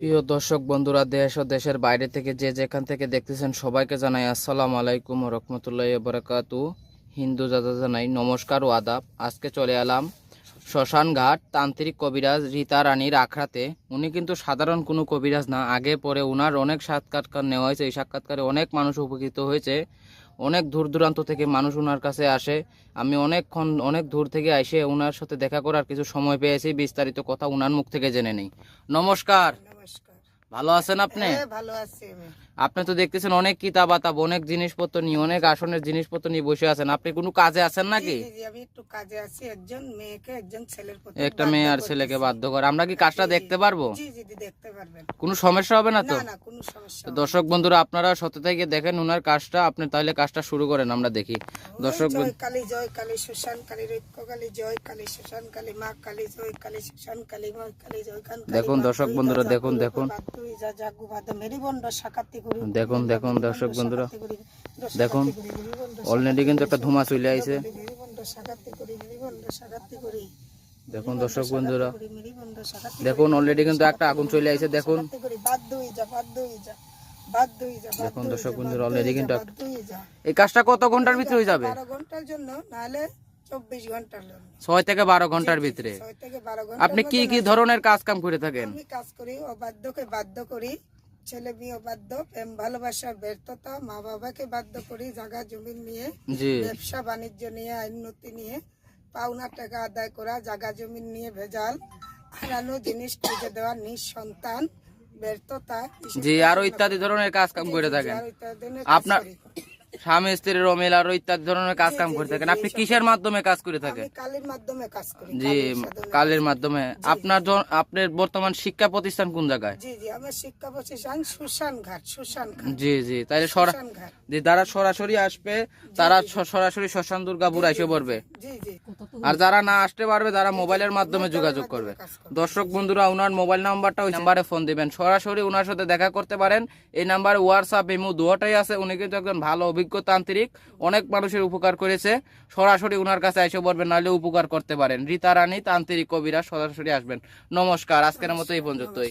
প্রিয় দর্শক বন্ধুরা, দেশ ও দেশের বাইরে থেকে যে যেখান থেকে দেখতেছেন সবাইকে জানাই আসসালামু আলাইকুম রহমতুল্লাহ বরাকাতু। হিন্দু দাদা জানাই নমস্কার ও আদাব। আজকে চলে এলাম শ্মশান ঘাট তান্ত্রিক কবিরাজ রীতা রানীর আখড়াতে। উনি কিন্তু সাধারণ কোনো কবিরাজ না, আগে পরে উনার অনেক সাক্ষাৎকার নেওয়া হয়েছে। এই সাক্ষাৎকারে অনেক মানুষ উপকৃত হয়েছে। অনেক দূর দূরান্ত থেকে মানুষ ওনার কাছে আসে। আমি অনেকক্ষণ, অনেক দূর থেকে এসে ওনার সাথে দেখা করার কিছু সময় পেয়েছি। বিস্তারিত কথা ওনার মুখ থেকে জেনে নেই। নমস্কার। ভালো আছেন আপনি? হ্যাঁ ভালো আছি আপনি তো দেখতেছেন অনেক কিতাব আতাব অনেক জিনিসপত্র নিয়ে অনেক আসনের জিনিসপত্র নিয়ে বসে আছেন। আপনি কোনো কাজে আছেন নাকি? আমি একটু কাজে আছি। একজন মেয়েকে একজন ছেলের একটা মেয়ে আর ছেলেকে বাধ্য করে। আমরা কি কাজটা দেখতে পারব? জি জি দেখতে পারবেন। কোনো সমস্যা হবে না তো? না না কোনো সমস্যা দর্শক বন্ধুরা আপনারা সত্যি থেকে দেখেন ওনার কাজটা। আপনি তাহলে কাজটা শুরু করেন আমরা দেখি। দর্শক জয় কালী জয় কালী শ্মশান কালী রৈক্য কালী জয় কালী শ্মশান কালী মা কালী জয় কালী শ্মশান কালী মা কালী জয় কালী দেখুন দর্শক বন্ধুরা, দেখুন, দেখুন। দেখুন, দেখুন, দর্শক বন্ধুরা। দেখুন, অলরেডি কিন্তু একটা ধুমা চলে আইছে। দেখুন দর্শক বন্ধুরা। দেখুন অলরেডি কিন্তু একটা আগুন চলে আইছে দেখুন। দেখুন দর্শক বন্ধুরা, হয়ে কিন্তু। এই কাজটা কত ঘণ্টার ভিতরে হয়ে যাবে? ঘণ্টার জন্য নাহলে চব্বিশ ঘণ্টার জন্য। ছয় থেকে বারো ঘণ্টার ভিতরে? ছয় থেকে বারো ঘণ্টা আপনি কি কি ধরনের কাজ কাম করে থাকেন? আমি কাজ করি অবাধ্যকে বাধ্য করি ছেলে মেয়ে অবাধ্য প্রেম ভালোবাসার ব্যর্থতা মা বাবাকে বাধ্য করি জায়গা জমি নিয়ে জি। ব্যবসা বাণিজ্য নিয়ে উন্নতি নিয়ে পাওনা টাকা আদায় করা জায়গা জমি নিয়ে ভেজাল হারানো জিনিস খুঁজে দেওয়া নিঃসন্তান ব্যর্থতা জি আরও ইত্যাদি ধরনের কাজ কাম করে থাকেন। আপনার। স্বামী স্ত্রী রমিল আরও ইত্যাদি ধরনের কাজ কাম করে থাকেন। আপনি কিসের মাধ্যমে কাজ করে থাকেন? কালের মাধ্যমে কাজ করি জি কালের মাধ্যমে। আপনার আপনার বর্তমান শিক্ষা প্রতিষ্ঠান কোন জায়গায়? জি জি আমার শিক্ষা প্রতিষ্ঠান সুশান ঘাট সুশান ঘাট। জি জি তাহলে সরা যে যারা সরাসরি আসবে তারা সরাসরি শ্মশান দুর্গাপুর এসে পড়বে। জি জি। আর যারা না আসতে পারবে, তারা মোবাইলের মাধ্যমে যোগাযোগ করবে। দর্শক বন্ধুরা ওনার মোবাইল নাম্বারটা ওই নাম্বারে ফোন দিবেন। সরাসরি ওনার সাথে দেখা করতে পারেন। এই নাম্বার হোয়াটসঅ্যাপ ইমো দুটাই আছে। উনি কিন্তু একজন ভালো অভিজ্ঞ তান্ত্রিক। অনেক মানুষের উপকার করেছে। সরাসরি ওনার কাছে এসে পড়বেন নাহলে উপকার করতে পারেন। রীতা রানী, তান্ত্রিক কবিরা সরাসরি আসবেন। নমস্কার। আজকের মতো এই পর্যন্তই।